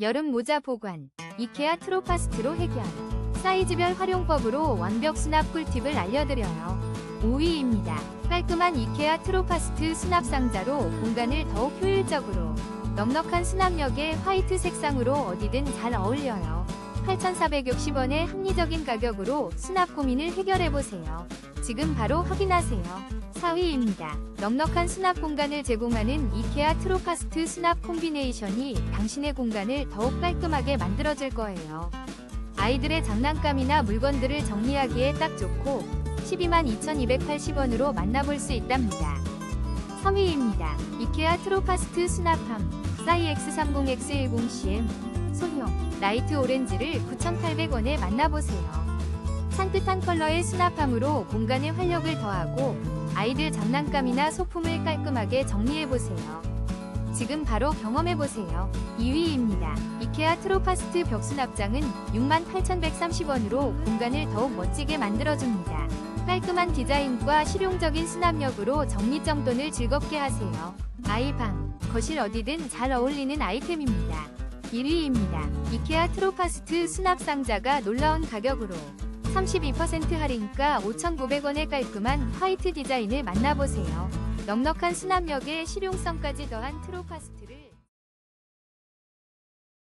여름 모자 보관, 이케아 트로파스트로 해결. 사이즈별 활용법으로 완벽 수납 꿀팁을 알려드려요. 5위입니다. 깔끔한 이케아 트로파스트 수납 상자로 공간을 더욱 효율적으로 넉넉한 수납력의 화이트 색상으로 어디든 잘 어울려요. 8,460원의 합리적인 가격으로 수납 고민을 해결해보세요. 지금 바로 확인하세요. 4위입니다. 넉넉한 수납 공간을 제공하는 이케아 트로파스트 수납 콤비네이션이 당신의 공간을 더욱 깔끔하게 만들어줄 거예요. 아이들의 장난감이나 물건들을 정리하기에 딱 좋고 12만 2,280원으로 만나볼 수 있답니다. 3위입니다. 이케아 트로파스트 수납함 사이 X30X10CM 소형 라이트 오렌지를 9,800원에 만나보세요. 산뜻한 컬러의 수납함으로 공간에 활력을 더하고 아이들 장난감이나 소품을 깔끔하게 정리해보세요. 지금 바로 경험해보세요. 2위입니다. 이케아 트로파스트 벽수납장은 68,130원으로 공간을 더욱 멋지게 만들어줍니다. 깔끔한 디자인과 실용적인 수납력으로 정리정돈을 즐겁게 하세요. 아이방, 거실 어디든 잘 어울리는 아이템입니다. 1위입니다. 이케아 트로파스트 수납상자가 놀라운 가격으로 32% 할인가 5,900원의 깔끔한 화이트 디자인을 만나보세요. 넉넉한 수납력에 실용성까지 더한 트로파스트를